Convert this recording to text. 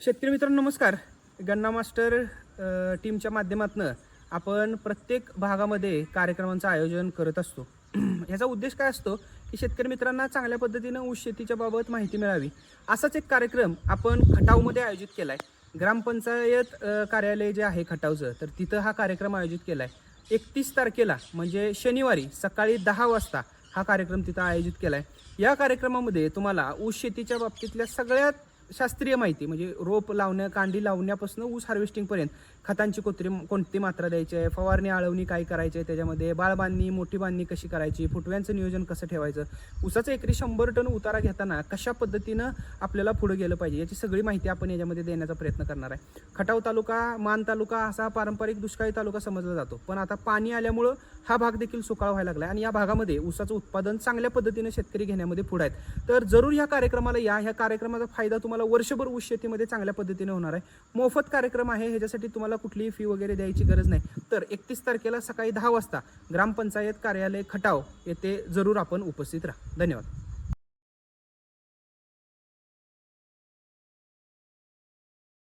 शेतकरी मित्रांनो नमस्कार. गन्ना मास्टर टीमच्या माध्यमातून आपण प्रत्येक भागामध्ये कार्यक्रमांचं आयोजन करत असतो. ह्याचा उद्देश काय असतो की शेतकरी मित्रांना चांगल्या पद्धतीनं ऊस शेतीच्या बाबत माहिती मिळावी. असाच एक कार्यक्रम आपण खटावमध्ये आयोजित केला आहे ग्रामपंचायत कार्यालय जे आहे खटावचं तर तिथं हा कार्यक्रम आयोजित केला आहे एकतीस तारखेला म्हणजे शनिवारी सकाळी दहा वाजता हा कार्यक्रम तिथं आयोजित केला आहे या कार्यक्रमामध्ये तुम्हाला ऊस शेतीच्या बाबतीतल्या सगळ्यात शास्त्रीय माहिती म्हणजे रोप लावणं कांडी लावण्यापासून ऊस हार्वेस्टिंगपर्यंत खतांची कोत्री कोणती मात्रा द्यायची आहे फवारणी आळवणी काय करायची आहे त्याच्यामध्ये बाळ बांधणी मोठी बांधणी कशी करायची फुटव्यांचं नियोजन कसं ठेवायचं ऊसाचं एकरी शंभर टन उतारा घेताना कशा पद्धतीनं आपल्याला पुढे गेलं पाहिजे याची सगळी माहिती आपण याच्यामध्ये देण्याचा प्रयत्न करणार आहे. खटाव तालुका मान तालुका असा पारंपरिक दुष्काळी तालुका समजला जातो पण आता पाणी आल्यामुळं हा भाग देखील सुकाळ व्हायला लागला आणि या भागामध्ये ऊसाचं उत्पादन चांगल्या पद्धतीनं शेतकरी घेण्यामध्ये पुढे आहेत. तर जरूर ह्या कार्यक्रमाला या ह्या कार्यक्रमाचा फायदा तुम्हाला तुम्हाला वर्षभर ऊस शेतीमध्ये चांगल्या पद्धतीने होणार आहे. मोफत कार्यक्रम आहे ह्याच्यासाठी तुम्हाला कुठलीही फी वगैरे द्यायची गरज नाही. तर एकतीस तारखेला सकाळी दहा वाजता ग्रामपंचायत कार्यालय खटाव येथे जरूर आपण उपस्थित राहा. धन्यवाद.